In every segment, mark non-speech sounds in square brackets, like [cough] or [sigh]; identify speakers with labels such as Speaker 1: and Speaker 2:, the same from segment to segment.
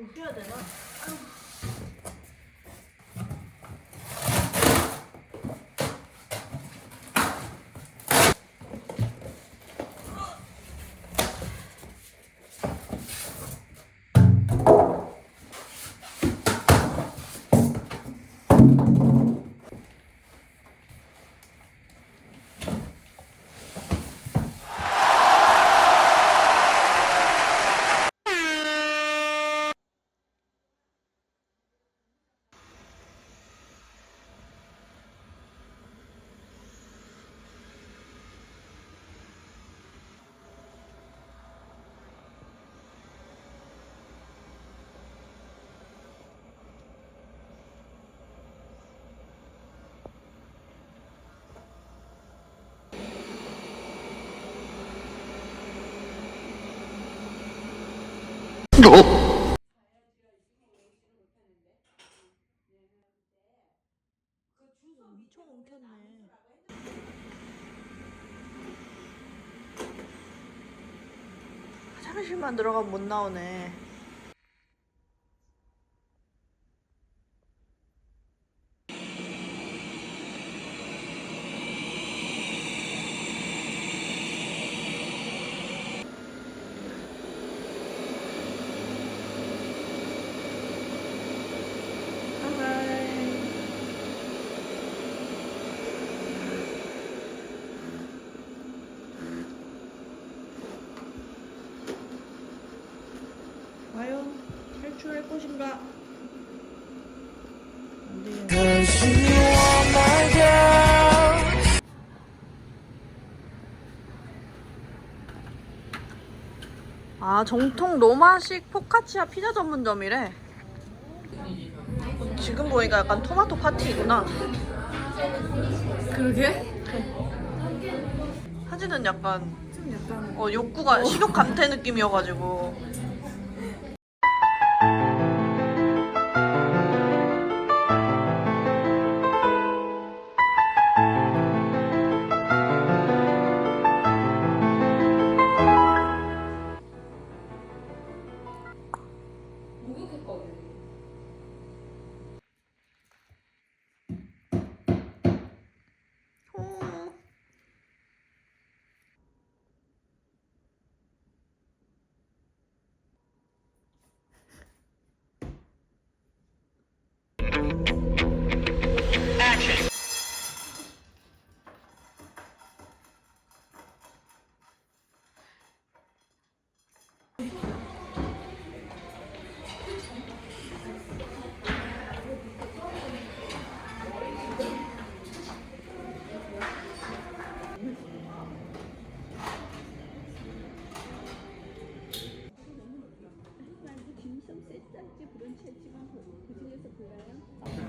Speaker 1: 你非要等 미쳐 엉켰네. 화장실만 들어가면 못 나오네. 과연 탈출할 것인가? 안 돼요. 아 정통 로마식 포카치아 피자 전문점이래. 지금 보니까 약간 토마토 파티구나.
Speaker 2: 그러게?
Speaker 1: 사진은 약간 어, 욕구가 식욕 감퇴 느낌이어가지고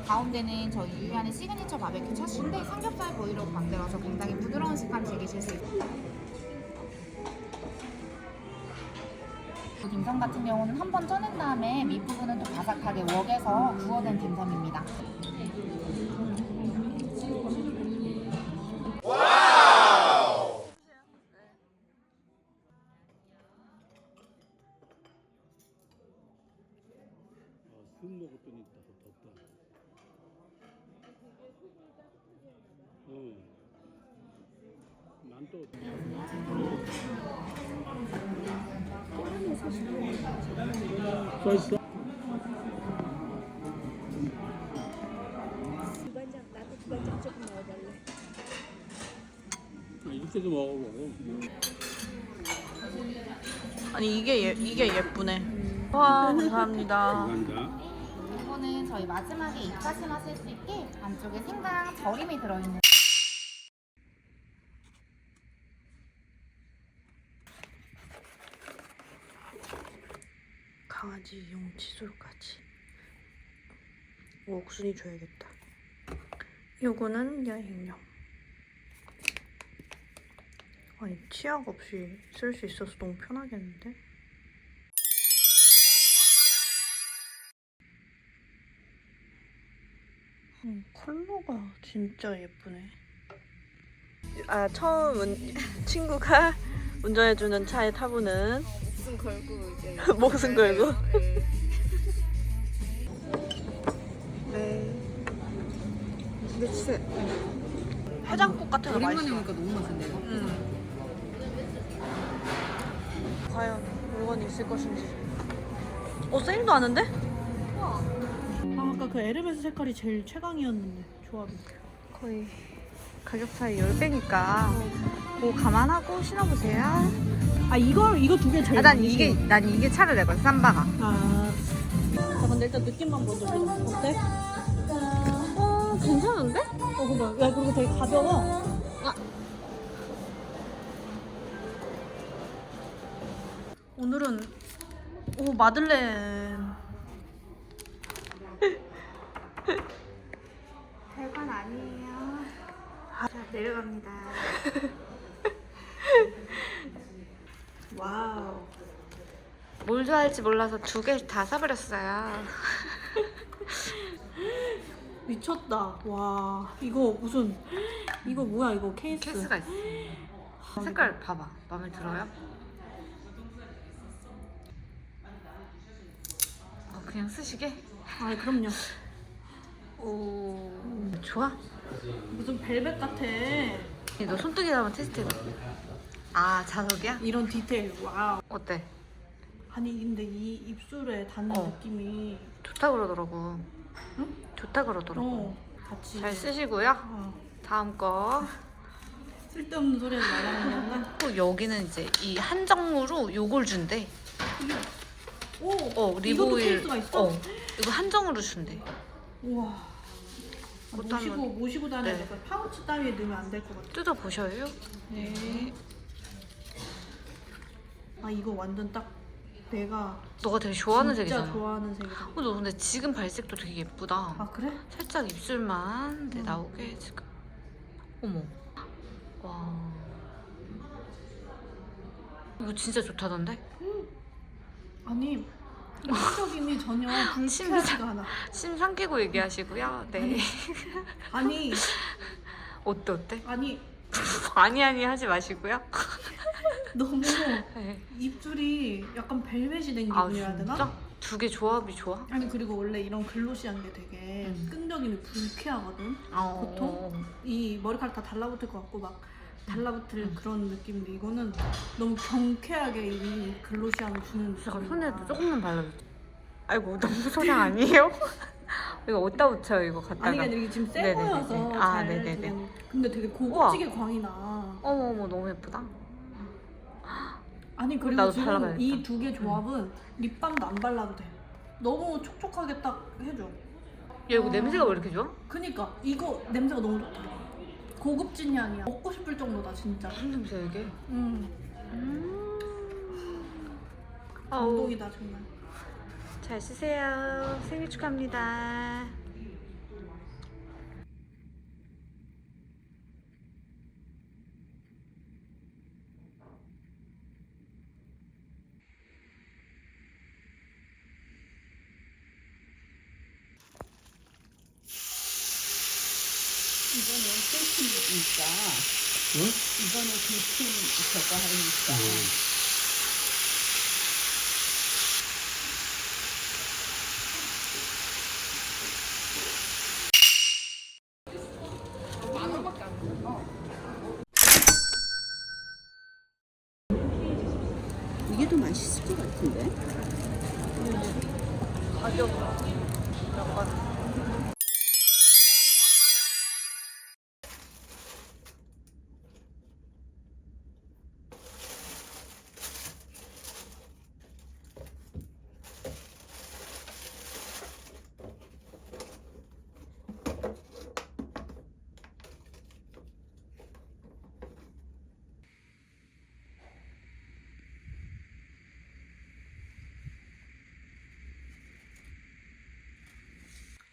Speaker 3: 가운데는 저희 유리안의 시그니처 바베큐 차슈인데 삼겹살 보이로 만들어서 굉장히 부드러운 식감 즐기실 수 있어요. 딤섬 같은 경우는 한 번 쪄낸 다음에 밑부분은 좀 바삭하게 웍에서 구워낸 딤섬입니다.
Speaker 4: 술 먹었더니 더 덥다. 어. 난또 써 있어? 아, 이렇게도 먹어보고.
Speaker 1: 아니 이게 예, 이게 예쁘네 와 감사합니다
Speaker 4: 감사합니다.
Speaker 3: 이거는 저희 마지막에 입가심 하실 수 있게 안쪽에 생강 절임이 들어있는
Speaker 1: 강아지용 칫솔까지. 옥순이 줘야겠다. 요거는 여행용. 아니 치약 없이 쓸 수 있어서 너무 편하겠는데? 음, 컬러가 진짜 예쁘네 아 처음 운, 친구가 [laughs] 운전해주는 차에 타보는
Speaker 2: 목숨 걸고 이제 [laughs]
Speaker 1: 목숨 걸고. 네.
Speaker 2: 근데 진짜
Speaker 1: 해장국 같은 거
Speaker 2: 오랜만에
Speaker 1: 맛있어.
Speaker 2: 먹으니까 너무 맛있네.
Speaker 1: 음. 과연 물건이 있을 것인지. 어 세일도 하는데? 아 아까 그 에르메스 색깔이 제일 최강이었는데 조합이. 거의 가격 차이 10배니까 그거 감안하고 신어보세요. 아 이거 이거 두 개 제일.
Speaker 3: 아, 난 이게 난 이게 차를 내거 쌈바가
Speaker 1: 아. 자, 근데 일단 느낌만 먼저 보자. 어때? 어, 괜찮은데? 어, 그봐. 야, 그리고 되게 가벼워. 아. 오늘은, 오, 마들렌. [laughs] [laughs]
Speaker 3: 별건 아니에요. 자 내려갑니다. [laughs]
Speaker 1: 와우.
Speaker 2: 뭘 좋아할지 몰라서 두 개 다 사버렸어요. [laughs]
Speaker 1: 미쳤다. 와 이거 무슨 이거 뭐야 이거 케이스.
Speaker 2: 케이스가 있어. 색깔 봐봐. 마음에 들어요? 어, 그냥 쓰시게?
Speaker 1: 아 그럼요.
Speaker 2: 오. 좋아?
Speaker 1: 무슨 벨벳 같아.
Speaker 2: 너 손등에 한번 테스트해봐. 아, 자석이야?
Speaker 1: 이런 디테일. 와우.
Speaker 2: 어때?
Speaker 1: 아니 근데 이 입술에 닿는
Speaker 2: 어.
Speaker 1: 느낌이
Speaker 2: 좋다 그러더라고.
Speaker 1: 응?
Speaker 2: 좋다 그러더라고.
Speaker 1: 어 같이.
Speaker 2: 잘 쓰시고요.
Speaker 1: 어,
Speaker 2: 다음 거. [laughs]
Speaker 1: 쓸데없는 소리 하지 말라는 건가?
Speaker 2: 또 여기는 이제 이 한정으로 요걸 준대.
Speaker 1: 오.
Speaker 2: 어,
Speaker 1: 이것도
Speaker 2: 리보일.
Speaker 1: 케이스가 있어?
Speaker 2: 어, 이거 한정으로 준대.
Speaker 1: 우와. 아,
Speaker 2: 그것도
Speaker 1: 모시고
Speaker 2: 한번-
Speaker 1: 모시고 다녀야
Speaker 2: 네.
Speaker 1: 될 거야. 파우치 따위에 넣으면 안 될 것 같아.
Speaker 2: 뜯어 보셔요.
Speaker 1: 네. 아 이거 완전 딱 내가
Speaker 2: 너가 되게 좋아하는
Speaker 1: 진짜
Speaker 2: 색이잖아.
Speaker 1: 좋아하는 색이다.
Speaker 2: 어, 너 근데 지금 발색도 되게 예쁘다.
Speaker 1: 아 그래?
Speaker 2: 살짝 입술만 네,
Speaker 1: 음.
Speaker 2: 나오게 지금. 어머. 와. 이거 진짜 좋다던데?
Speaker 1: 아니 인적임이 전혀 불쾌하지가 않아.
Speaker 2: 심 삼키고 얘기하시고요. 네.
Speaker 1: 아니
Speaker 2: 어때 어때?
Speaker 1: 아니
Speaker 2: 아니 아니 하지 마시고요.
Speaker 1: 너무
Speaker 2: 네.
Speaker 1: 입술이 약간 벨벳이 된
Speaker 2: 아
Speaker 1: 기분이라 해야 되나?
Speaker 2: 진짜? 두 개 조합이 좋아?
Speaker 1: 아니 그리고 원래 이런 글로시한 게 되게
Speaker 2: 음.
Speaker 1: 끈적임이 불쾌하거든.
Speaker 2: 어.
Speaker 1: 보통? 이 머리카락 다 달라붙을 것 같고 막 달라붙을
Speaker 2: 음.
Speaker 1: 그런 느낌인데 이거는 너무 경쾌하게 이 글로시함을 주는
Speaker 2: 잠깐
Speaker 1: 느낌이야.
Speaker 2: 손에도 조금만 발라줘. 아이고 너무 소량 아니에요? [laughs] 이거 어디다 붙여요 이거 갖다가?
Speaker 1: 아니 그냥 이게 지금 새
Speaker 2: 네네네네.
Speaker 1: 거여서
Speaker 2: 아,
Speaker 1: 잘
Speaker 2: 네네네.
Speaker 1: 지금- 근데 되게 고급지게 광이 나.
Speaker 2: 어머 어머 너무 예쁘다.
Speaker 1: 아니 그리고
Speaker 2: 나도
Speaker 1: 지금
Speaker 2: 발라봐야겠다. 음.
Speaker 1: 이두 개 조합은 립밤도 안 발라도 돼. 너무 촉촉하게 딱 해줘.
Speaker 2: 야 이거
Speaker 1: 어.
Speaker 2: 냄새가 왜 이렇게 좋아?
Speaker 1: 그니까 이거 냄새가 너무 좋다. 고급진 향이야. 먹고 싶을 정도다 진짜.
Speaker 2: 무슨 냄새야 이게?
Speaker 1: 음,
Speaker 2: 음. 어우
Speaker 1: 감동이다 정말.
Speaker 2: 잘 쓰세요. 생일 축하합니다.
Speaker 5: 세팅이니까
Speaker 3: 응?
Speaker 5: 이번에 대충 저거 하니까 이게 더 맛있을 것 같은데?
Speaker 2: 가격 약간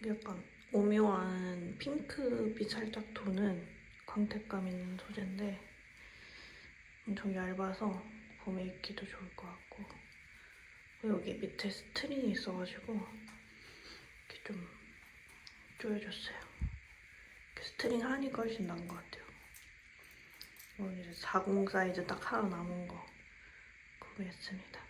Speaker 1: 약간 오묘한 핑크빛 살짝 도는 광택감 있는 소재인데 엄청 얇아서 봄에 입기도 좋을 것 같고 여기 밑에 스트링이 있어가지고 이렇게 좀 조여줬어요. 스트링 하니까 훨씬 나은 것 같아요. 이건 이제 40 사이즈 딱 하나 남은 거 구매했습니다.